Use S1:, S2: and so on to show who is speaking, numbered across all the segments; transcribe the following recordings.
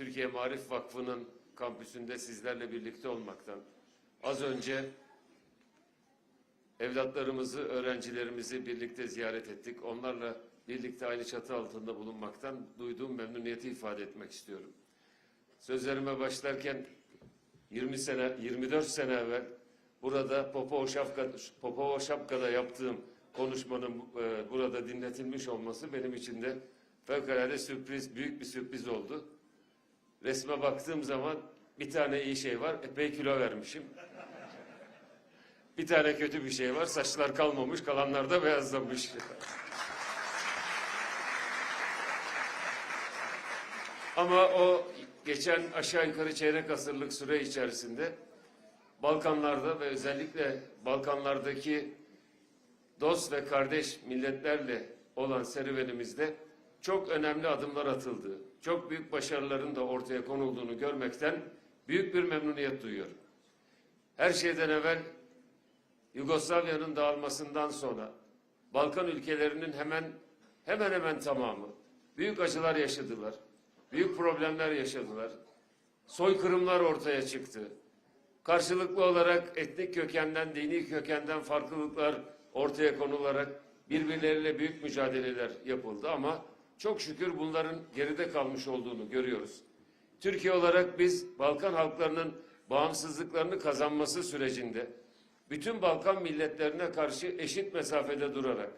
S1: Türkiye Marif Vakfı'nın kampüsünde sizlerle birlikte olmaktan, az önce evlatlarımızı, öğrencilerimizi birlikte ziyaret ettik. Onlarla birlikte aynı çatı altında bulunmaktan duyduğum memnuniyeti ifade etmek istiyorum. Sözlerime başlarken 20 sene, 24 sene evvel burada Popova Şapka, Popova Şapka'da yaptığım konuşmanın e, burada dinletilmiş olması benim için de fevkalade sürpriz, büyük bir sürpriz oldu. Resme baktığım zaman bir tane iyi şey var, epey kilo vermişim. Bir tane kötü bir şey var, saçlar kalmamış, kalanlar da beyazlamış. Ama o geçen aşağı yukarı çeyrek asırlık süre içerisinde Balkanlarda ve özellikle Balkanlardaki dost ve kardeş milletlerle olan serüvenimizde çok önemli adımlar atıldı. Çok büyük başarıların da ortaya konulduğunu görmekten büyük bir memnuniyet duyuyorum. Her şeyden evvel Yugoslavya'nın dağılmasından sonra Balkan ülkelerinin hemen hemen hemen tamamı büyük acılar yaşadılar. Büyük problemler yaşadılar. Soykırımlar ortaya çıktı. Karşılıklı olarak etnik kökenden, dini kökenden farklılıklar ortaya konularak birbirleriyle büyük mücadeleler yapıldı ama çok şükür bunların geride kalmış olduğunu görüyoruz. Türkiye olarak biz Balkan halklarının bağımsızlıklarını kazanması sürecinde bütün Balkan milletlerine karşı eşit mesafede durarak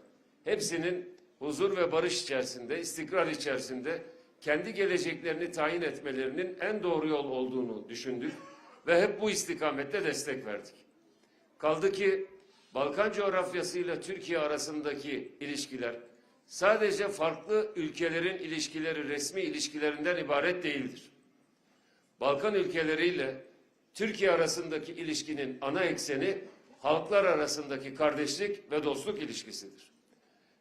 S1: hepsinin huzur ve barış içerisinde, istikrar içerisinde kendi geleceklerini tayin etmelerinin en doğru yol olduğunu düşündük ve hep bu istikamette destek verdik. Kaldı ki Balkan coğrafyasıyla Türkiye arasındaki ilişkiler sadece farklı ülkelerin ilişkileri, resmi ilişkilerinden ibaret değildir. Balkan ülkeleriyle Türkiye arasındaki ilişkinin ana ekseni halklar arasındaki kardeşlik ve dostluk ilişkisidir.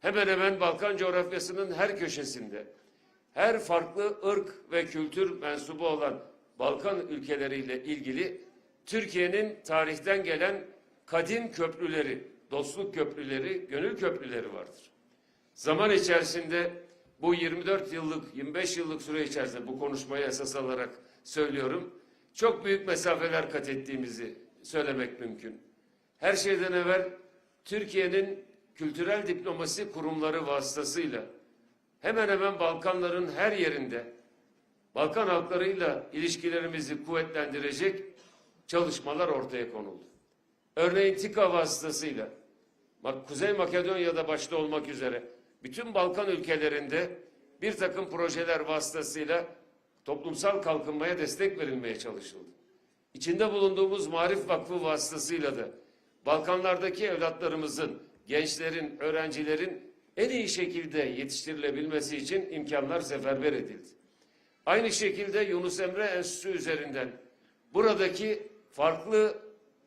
S1: Hemen hemen Balkan coğrafyasının her köşesinde her farklı ırk ve kültür mensubu olan Balkan ülkeleriyle ilgili Türkiye'nin tarihten gelen kadim köprüleri, dostluk köprüleri, gönül köprüleri vardır. Zaman içerisinde bu 24 yıllık, 25 yıllık süre içerisinde bu konuşmayı esas alarak söylüyorum. Çok büyük mesafeler kat ettiğimizi söylemek mümkün. Her şeyden evvel Türkiye'nin kültürel diplomasi kurumları vasıtasıyla hemen hemen Balkanların her yerinde Balkan halklarıyla ilişkilerimizi kuvvetlendirecek çalışmalar ortaya konuldu. Örneğin TİKA vasıtasıyla Kuzey Makedonya'da başta olmak üzere bütün Balkan ülkelerinde bir takım projeler vasıtasıyla toplumsal kalkınmaya destek verilmeye çalışıldı. İçinde bulunduğumuz Marif Vakfı vasıtasıyla da Balkanlardaki evlatlarımızın, gençlerin, öğrencilerin en iyi şekilde yetiştirilebilmesi için imkanlar seferber edildi. Aynı şekilde Yunus Emre Enstitüsü üzerinden buradaki farklı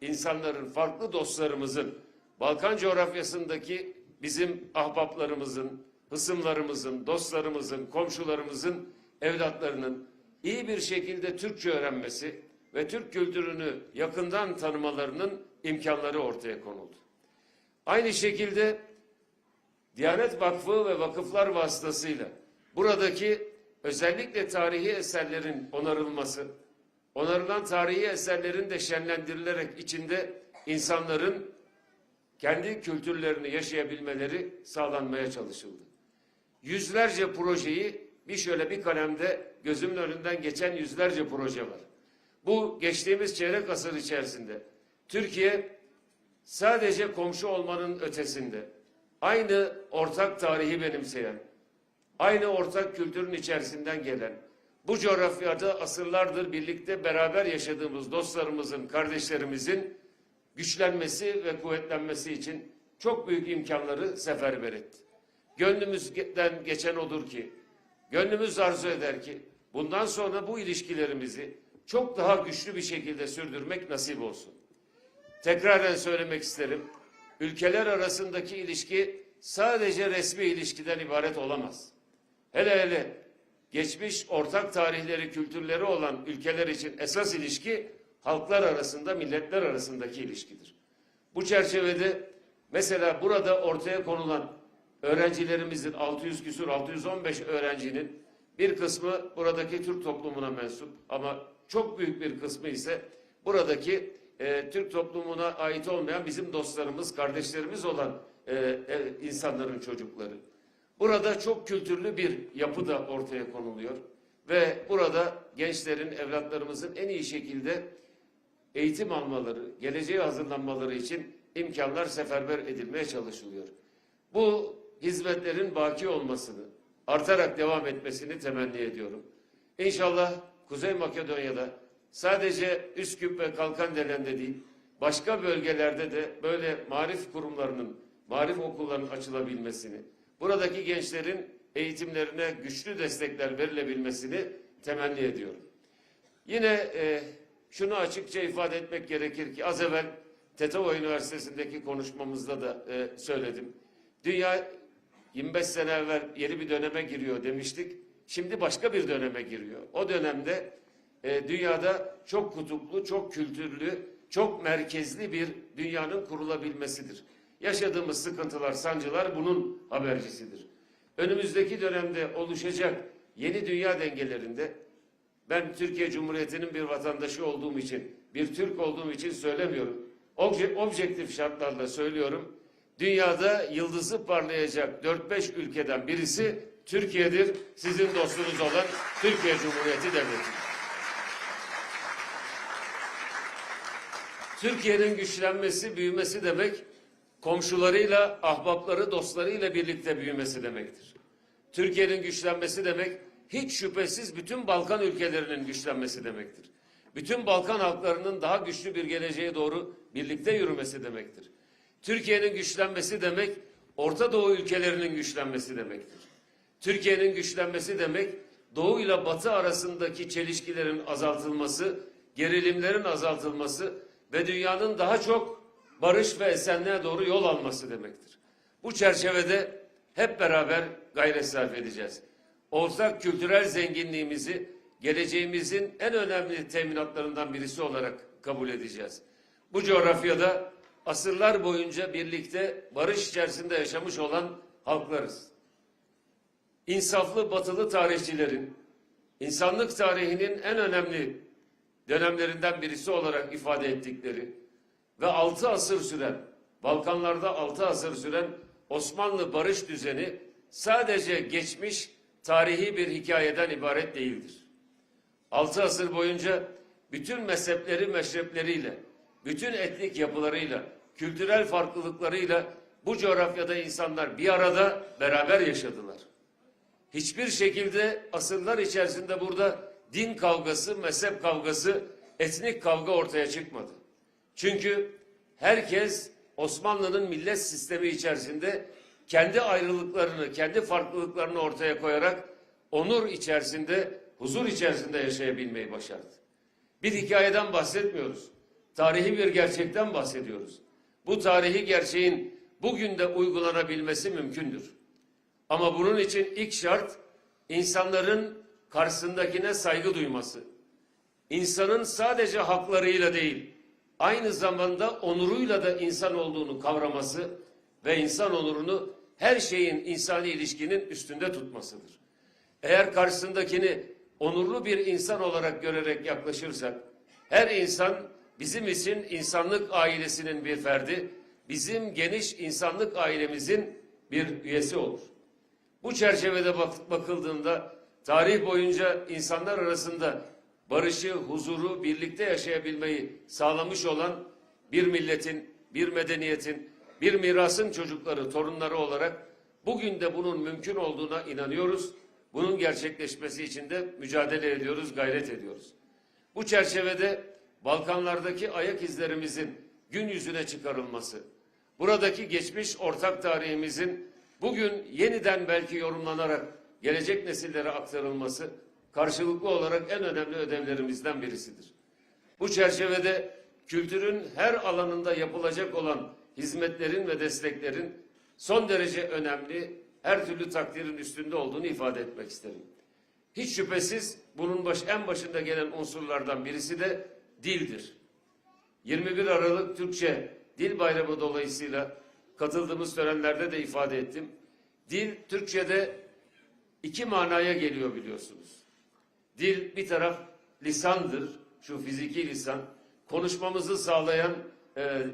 S1: insanların, farklı dostlarımızın, Balkan coğrafyasındaki bizim ahbaplarımızın, hısımlarımızın, dostlarımızın, komşularımızın, evlatlarının iyi bir şekilde Türkçe öğrenmesi ve Türk kültürünü yakından tanımalarının imkanları ortaya konuldu. Aynı şekilde Diyanet Vakfı ve vakıflar vasıtasıyla buradaki özellikle tarihi eserlerin onarılması, onarılan tarihi eserlerin de şenlendirilerek içinde insanların kendi kültürlerini yaşayabilmeleri sağlanmaya çalışıldı. Yüzlerce projeyi bir şöyle bir kalemde gözümün önünden geçen yüzlerce proje var. Bu geçtiğimiz çeyrek asır içerisinde Türkiye sadece komşu olmanın ötesinde aynı ortak tarihi benimseyen, aynı ortak kültürün içerisinden gelen, bu coğrafyada asırlardır birlikte beraber yaşadığımız dostlarımızın, kardeşlerimizin güçlenmesi ve kuvvetlenmesi için çok büyük imkanları seferber etti. Gönlümüzden geçen odur ki, gönlümüz arzu eder ki, bundan sonra bu ilişkilerimizi çok daha güçlü bir şekilde sürdürmek nasip olsun. Tekraren söylemek isterim, ülkeler arasındaki ilişki sadece resmi ilişkiden ibaret olamaz. Hele hele geçmiş ortak tarihleri, kültürleri olan ülkeler için esas ilişki halklar arasında, milletler arasındaki ilişkidir. Bu çerçevede mesela burada ortaya konulan öğrencilerimizin 600 küsur 615 öğrencinin Bir kısmı buradaki Türk toplumuna mensup ama çok büyük bir kısmı ise buradaki e, Türk toplumuna ait olmayan bizim dostlarımız, kardeşlerimiz olan e, e, insanların çocukları. Burada çok kültürlü bir yapı da ortaya konuluyor ve burada gençlerin, evlatlarımızın en iyi şekilde eğitim almaları, geleceğe hazırlanmaları için imkanlar seferber edilmeye çalışılıyor. Bu hizmetlerin baki olmasını, artarak devam etmesini temenni ediyorum. İnşallah Kuzey Makedonya'da sadece Üsküp ve Kalkandelen'de değil, başka bölgelerde de böyle marif kurumlarının, marif okullarının açılabilmesini, buradaki gençlerin eğitimlerine güçlü destekler verilebilmesini temenni ediyorum. Yine e, şunu açıkça ifade etmek gerekir ki az evvel Tetova Üniversitesi'ndeki konuşmamızda da e, söyledim. Dünya 25 sene evvel yeni bir döneme giriyor demiştik. Şimdi başka bir döneme giriyor. O dönemde e, dünyada çok kutuplu, çok kültürlü, çok merkezli bir dünyanın kurulabilmesidir. Yaşadığımız sıkıntılar, sancılar bunun habercisidir. Önümüzdeki dönemde oluşacak yeni dünya dengelerinde ben Türkiye Cumhuriyeti'nin bir vatandaşı olduğum için, bir Türk olduğum için söylemiyorum. Obje, objektif şartlarla söylüyorum. Dünyada yıldızı parlayacak 4-5 ülkeden birisi Türkiye'dir. Sizin dostunuz olan Türkiye Cumhuriyeti Devleti. Türkiye'nin güçlenmesi, büyümesi demek komşularıyla, ahbapları, dostlarıyla birlikte büyümesi demektir. Türkiye'nin güçlenmesi demek hiç şüphesiz bütün Balkan ülkelerinin güçlenmesi demektir. Bütün Balkan halklarının daha güçlü bir geleceğe doğru birlikte yürümesi demektir. Türkiye'nin güçlenmesi demek Orta Doğu ülkelerinin güçlenmesi demektir. Türkiye'nin güçlenmesi demek Doğu ile Batı arasındaki çelişkilerin azaltılması, gerilimlerin azaltılması ve dünyanın daha çok barış ve esenliğe doğru yol alması demektir. Bu çerçevede hep beraber gayret sarf edeceğiz. Ortak kültürel zenginliğimizi geleceğimizin en önemli teminatlarından birisi olarak kabul edeceğiz. Bu coğrafyada asırlar boyunca birlikte barış içerisinde yaşamış olan halklarız. İnsaflı batılı tarihçilerin insanlık tarihinin en önemli dönemlerinden birisi olarak ifade ettikleri ve altı asır süren, Balkanlarda altı asır süren Osmanlı barış düzeni sadece geçmiş tarihi bir hikayeden ibaret değildir. Altı asır boyunca bütün mezhepleri meşrepleriyle, bütün etnik yapılarıyla, kültürel farklılıklarıyla bu coğrafyada insanlar bir arada beraber yaşadılar. Hiçbir şekilde asırlar içerisinde burada din kavgası, mezhep kavgası, etnik kavga ortaya çıkmadı. Çünkü herkes Osmanlı'nın millet sistemi içerisinde kendi ayrılıklarını, kendi farklılıklarını ortaya koyarak onur içerisinde, huzur içerisinde yaşayabilmeyi başardı. Bir hikayeden bahsetmiyoruz. Tarihi bir gerçekten bahsediyoruz. Bu tarihi gerçeğin bugün de uygulanabilmesi mümkündür. Ama bunun için ilk şart insanların karşısındakine saygı duyması. İnsanın sadece haklarıyla değil, aynı zamanda onuruyla da insan olduğunu kavraması ve insan onurunu her şeyin insani ilişkinin üstünde tutmasıdır. Eğer karşısındakini onurlu bir insan olarak görerek yaklaşırsak, her insan bizim için insanlık ailesinin bir ferdi, bizim geniş insanlık ailemizin bir üyesi olur. Bu çerçevede bak bakıldığında tarih boyunca insanlar arasında barışı, huzuru, birlikte yaşayabilmeyi sağlamış olan bir milletin, bir medeniyetin, bir mirasın çocukları, torunları olarak bugün de bunun mümkün olduğuna inanıyoruz. Bunun gerçekleşmesi için de mücadele ediyoruz, gayret ediyoruz. Bu çerçevede Balkanlardaki ayak izlerimizin gün yüzüne çıkarılması, buradaki geçmiş ortak tarihimizin bugün yeniden belki yorumlanarak gelecek nesillere aktarılması karşılıklı olarak en önemli ödevlerimizden birisidir. Bu çerçevede kültürün her alanında yapılacak olan hizmetlerin ve desteklerin son derece önemli, her türlü takdirin üstünde olduğunu ifade etmek isterim. Hiç şüphesiz bunun baş, en başında gelen unsurlardan birisi de dildir. 21 Aralık Türkçe Dil Bayramı dolayısıyla katıldığımız törenlerde de ifade ettim. Dil Türkçe'de iki manaya geliyor biliyorsunuz. Dil bir taraf lisandır, şu fiziki lisan. Konuşmamızı sağlayan e,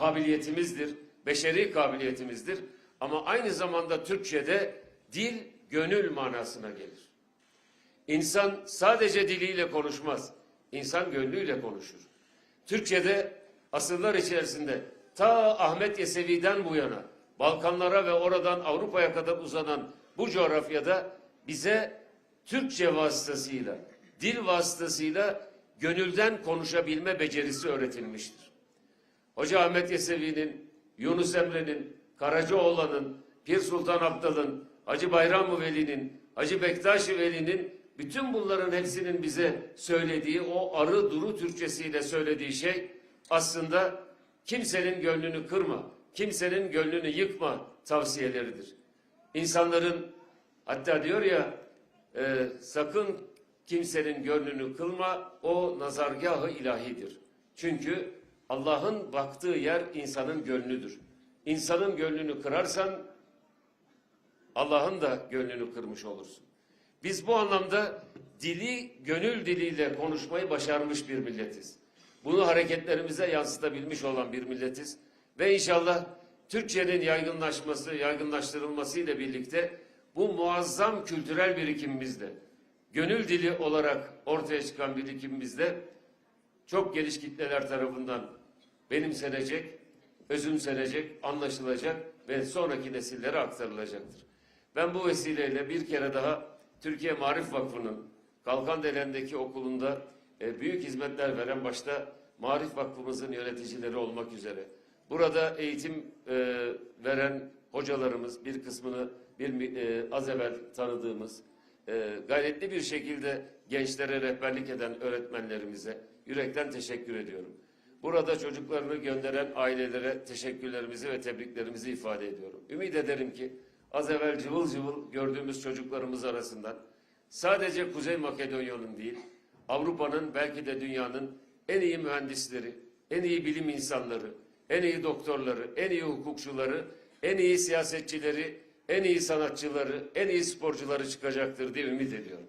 S1: kabiliyetimizdir, beşeri kabiliyetimizdir. Ama aynı zamanda Türkçe'de dil gönül manasına gelir. İnsan sadece diliyle konuşmaz, insan gönlüyle konuşur. Türkçe'de asırlar içerisinde ta Ahmet Yesevi'den bu yana Balkanlara ve oradan Avrupa'ya kadar uzanan bu coğrafyada bize Türkçe vasıtasıyla, dil vasıtasıyla gönülden konuşabilme becerisi öğretilmiştir. Hoca Ahmet Yesevi'nin, Yunus Emre'nin, Karacaoğlan'ın, Pir Sultan Abdal'ın, Hacı Bayram Veli'nin, Hacı Bektaş-ı Veli'nin bütün bunların hepsinin bize söylediği o arı duru Türkçesiyle söylediği şey aslında kimsenin gönlünü kırma, kimsenin gönlünü yıkma tavsiyeleridir. İnsanların hatta diyor ya e, sakın kimsenin gönlünü kılma o nazargahı ilahidir. Çünkü Allah'ın baktığı yer insanın gönlüdür. İnsanın gönlünü kırarsan Allah'ın da gönlünü kırmış olursun. Biz bu anlamda dili gönül diliyle konuşmayı başarmış bir milletiz. Bunu hareketlerimize yansıtabilmiş olan bir milletiz. Ve inşallah Türkçenin yaygınlaşması, yaygınlaştırılması ile birlikte bu muazzam kültürel birikimimizde, gönül dili olarak ortaya çıkan birikimimizde çok geniş kitleler tarafından benimsenecek, özümsenecek, anlaşılacak ve sonraki nesillere aktarılacaktır. Ben bu vesileyle bir kere daha Türkiye Marif Vakfı'nın Kalkandelen'deki okulunda e, büyük hizmetler veren başta Marif Vakfımızın yöneticileri olmak üzere burada eğitim e, veren hocalarımız bir kısmını bir e, az evvel tanıdığımız e, gayretli bir şekilde gençlere rehberlik eden öğretmenlerimize yürekten teşekkür ediyorum. Burada çocuklarını gönderen ailelere teşekkürlerimizi ve tebriklerimizi ifade ediyorum. Ümit ederim ki az evvel cıvıl cıvıl gördüğümüz çocuklarımız arasından sadece Kuzey Makedonya'nın değil, Avrupa'nın belki de dünyanın en iyi mühendisleri, en iyi bilim insanları, en iyi doktorları, en iyi hukukçuları, en iyi siyasetçileri, en iyi sanatçıları, en iyi sporcuları çıkacaktır diye ümit ediyorum.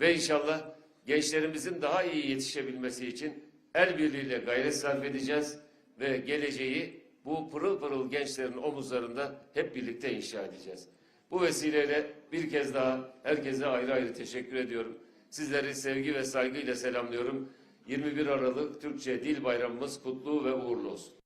S1: Ve inşallah gençlerimizin daha iyi yetişebilmesi için el birliğiyle gayret sarf edeceğiz ve geleceği bu pırıl pırıl gençlerin omuzlarında hep birlikte inşa edeceğiz. Bu vesileyle bir kez daha herkese ayrı ayrı teşekkür ediyorum. Sizleri sevgi ve saygıyla selamlıyorum. 21 Aralık Türkçe Dil Bayramımız kutlu ve uğurlu olsun.